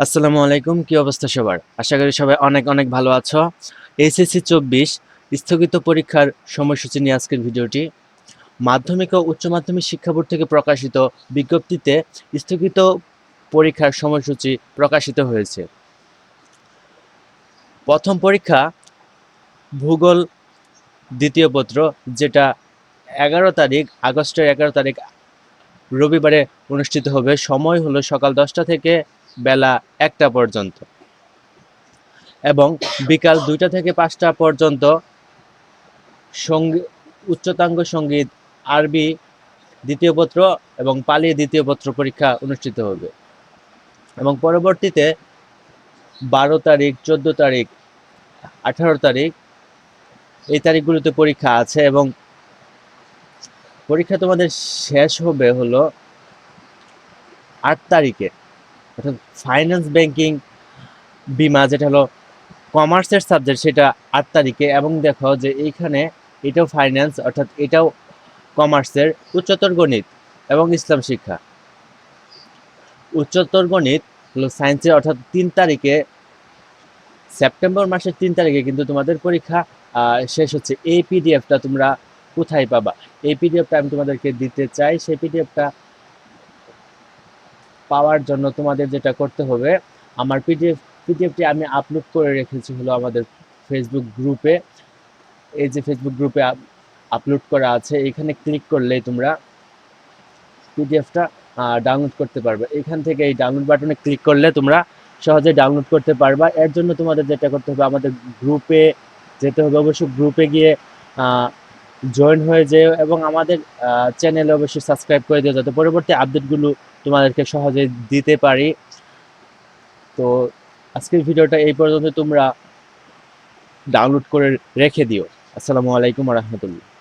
আসসালামু আলাইকুম, কি অবস্থা সবার? আশা করি সবাই অনেক অনেক ভালো আছো। এইচএসসি চব্বিশ স্থগিত পরীক্ষার সময়সূচি নিয়ে আজকের ভিডিওটি। মাধ্যমিক ও উচ্চ মাধ্যমিক শিক্ষা বোর্ড থেকে প্রকাশিত বিজ্ঞপ্তিতে স্থগিত পরীক্ষার সময়সূচি প্রকাশিত হয়েছে। প্রথম পরীক্ষা ভূগোল দ্বিতীয় পত্র, যেটা এগারো তারিখ, আগস্টের এগারো তারিখ রবিবারে অনুষ্ঠিত হবে। সময় হলো সকাল দশটা থেকে বেলা একটা পর্যন্ত। এবং বিকাল দুইটা থেকে পাঁচটা পর্যন্ত উচ্চতাঙ্গ সংগীত, আরবি দ্বিতীয় পত্র এবং পালি দ্বিতীয় পত্র পরীক্ষা অনুষ্ঠিত হবে। এবং পরবর্তীতে বারো তারিখ, চোদ্দ তারিখ, আঠারো তারিখ এই তারিখগুলোতে পরীক্ষা আছে এবং পরীক্ষা তোমাদের শেষ হবে হলো আট তারিখে। অর্থাৎ ফাইন্যান্স ব্যাংকিং বিমা, যেটা হলো কমার্সের সাবজেক্ট সেটা আট তারিখে। এবং দেখো যে এইখানে এটাও ফাইন্যান্স অর্থাৎ এটাও কমার্সের উচ্চতর গণিত এবং ইসলাম শিক্ষা। উচ্চতর গণিত হলো সায়েন্সের অর্থাৎ তিন তারিখে সেপ্টেম্বর মাসের তিন তারিখে কিন্তু তোমাদের পরীক্ষা শেষ হচ্ছে। এই পিডিএফটা তোমরা কোথায় পাবা? এই পিডিএফটা আমি তোমাদেরকে দিতে চাই। সেই পিডিএফটা পাওয়ার জন্য তোমাদের যেটা করতে হবে, আমার পিডিএফ, পিডিএফটি আমি আপলোড করে রেখেছি হলো আমাদের ফেসবুক গ্রুপে এই যে ফেসবুক গ্রুপে আপলোড করা আছে, এখানে ক্লিক করলেই তোমরা পিডিএফটা ডাউনলোড করতে পারবে। এখান থেকে এই ডাউনলোড বাটনে ক্লিক করলে তোমরা সহজে ডাউনলোড করতে পারবা। এর জন্য তোমাদের যেটা করতে হবে, আমাদের গ্রুপে যেতে হবে। অবশ্যই গ্রুপে গিয়ে জয়েন হয়ে যেও এবং আমাদের চ্যানেল অবশ্যই সাবস্ক্রাইব করে দিও যাতে পরবর্তী আপডেটগুলো তোমাদেরকে সহজে দিতে পারি। তো আজকের ভিডিওটা এই পর্যন্ত তোমরা ডাউনলোড করে রেখে দিও। আসসালামু আলাইকুম রহমতুল্লাহ।